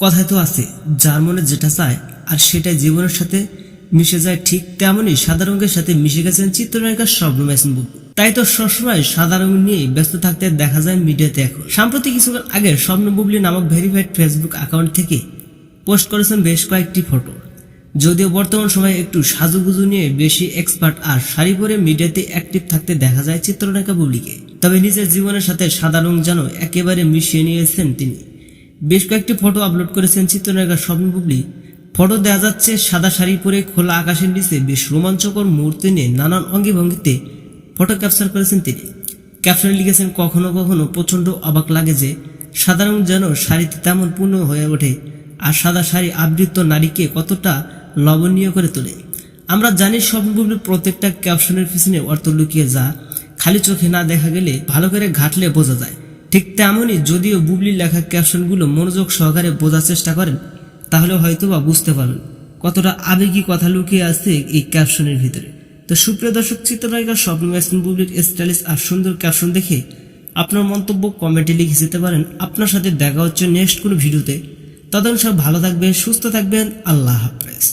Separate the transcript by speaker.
Speaker 1: কথায় তো আছে, যার মনে যেটা চায় আর সেটাই জীবনের সাথে মিশে যায় ঠিক তেমনই সাদা রঙের সাথে মিশে গেছেন চিত্রনায়িকা স্বপ্ন ম্যাসিন তাই তো সবসময় সাদা রঙ নিয়ে ব্যস্ত থাকতে দেখা যায় মিডিয়াতে এখন। সম্প্রতি কিছুক্ষণ আগে স্বপ্ন বুবলি নামক ভেরিফাইড ফেসবুক অ্যাকাউন্ট থেকে পোস্ট করেছেন বেশ কয়েকটি ফটো। যদিও বর্তমান সময়ে একটু সাজুগুজু নিয়ে বেশি এক্সপার্ট আর শাড়ি পরে মিডিয়াতে অ্যাক্টিভ থাকতে দেখা যায় চিত্রনায়িকা বুবলিকে। তবে নিজের জীবনের সাথে সাদা রং যেন একেবারে মিশিয়ে নিয়েছেন তিনি। বেশ কয়েকটি ফটো আপলোড করেছেন চিত্রনায়িকা স্বপ্ন বুবলি। ফটো দেখা যাচ্ছে সাদা শাড়ি পরে খোলা আকাশের নিচে বেশ রোমাঞ্চকর মুহূর্তে নিয়ে নানান অঙ্গি ভঙ্গিতে ফটো ক্যাপচার করেছেন তিনি। ক্যাপশনে লিখেছেন, কখনো কখনো প্রচণ্ড অবাক লাগে যে সাধারণ যেন শাড়িতে তেমন পূর্ণ হয়ে ওঠে আর সাদা শাড়ি আবৃত নারীকে কতটা লবণীয় করে তোলে। আমরা জানি স্বপ্নবুবলির প্রত্যেকটা ক্যাপশনের পিছনে অর্থ লুকিয়ে যা খালি চোখে না দেখা গেলে ভালো করে ঘাটলে বোঝা যায়। ঠিক তেমনই যদিও বুবলির লেখা ক্যাপশনগুলো মনোযোগ সহকারে বোঝার চেষ্টা করেন, তাহলে হয়তো বা বুঝতে পারবেন কতটা আবেগী কথা লুকিয়ে আছে এই ক্যাপশনের ভিতরে। তো সুপ্রিয় দর্শক, চিত্রনায়িকা স্বপ্ন ম্যাসিন বুবলির স্টাইলিশ আর সুন্দর ক্যাপশন দেখে আপনার মন্তব্য কমেন্টে লিখে যেতে পারেন। আপনার সাথে দেখা হচ্ছে নেক্সট কোনো ভিডিওতে। ততক্ষণ সব ভালো থাকবেন, সুস্থ থাকবেন, আল্লাহ হাফেজ।